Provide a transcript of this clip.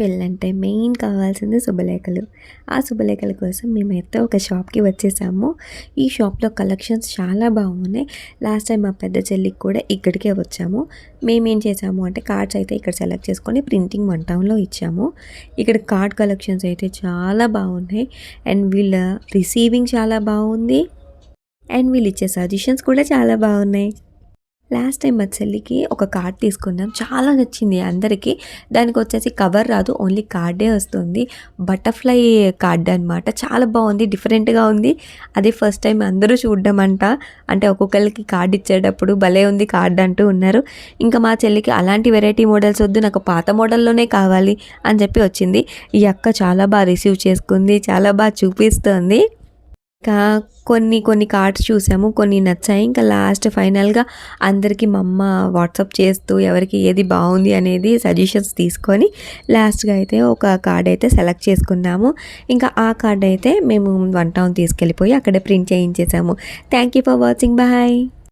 పెళ్ళంటే మెయిన్ కావాల్సింది శుభలేఖలు. ఆ శుభలేఖల కోసం మేమైతే ఒక షాప్కి వచ్చేసాము. ఈ షాప్లో కలెక్షన్స్ చాలా బాగున్నాయి. లాస్ట్ టైం మా పెద్ద చెల్లికి కూడా ఇక్కడికే వచ్చాము. మేమేం చేసాము అంటే కార్డ్స్ అయితే ఇక్కడ సెలెక్ట్ చేసుకొని ప్రింటింగ్ వన్ టౌన్లో ఇచ్చాము. ఇక్కడ కార్డ్ కలెక్షన్స్ అయితే చాలా బాగున్నాయి. అండ్ వీళ్ళ రిసీవింగ్ చాలా బాగుంది. అండ్ వీళ్ళు ఇచ్చే సజెషన్స్ కూడా చాలా బాగున్నాయి. లాస్ట్ టైం మా చెల్లికి ఒక కార్డ్ తీసుకున్నాం. చాలా నచ్చింది అందరికీ. దానికి వచ్చేసి కవర్ రాదు ఓన్లీ కార్డే వస్తుంది. బటర్ఫ్లై కార్డ్ అనమాట చాలా బాగుంది డిఫరెంట్గా ఉంది. అదే ఫస్ట్ టైం అందరూ చూడడం అంట అంటే ఒక్కొక్కరికి కార్డ్ ఇచ్చేటప్పుడు భలే ఉంది కార్డ్ అంటూ ఉన్నారు. ఇంకా మా చెల్లికి అలాంటి వెరైటీ మోడల్స్ వద్దు నాకు పాత మోడల్లోనే కావాలి అని చెప్పి వచ్చింది. ఈ అక్క చాలా బాగా రిసీవ్ చేసుకుంది చాలా బాగా చూపిస్తుంది. ఇంకా కొన్ని కొన్ని కార్డ్స్ చూసాము కొన్ని నచ్చాయి. ఇంకా లాస్ట్ ఫైనల్గా అందరికీ మా అమ్మ వాట్సాప్ చేస్తూ ఎవరికి ఏది బాగుంది అనేది సజెషన్స్ తీసుకొని లాస్ట్గా అయితే ఒక కార్డ్ అయితే సెలెక్ట్ చేసుకున్నాము. ఇంకా ఆ కార్డ్ అయితే మేము వన్ టౌన్ తీసుకెళ్ళిపోయి అక్కడే print చేయించేసాము. Thank you for watching. Bye.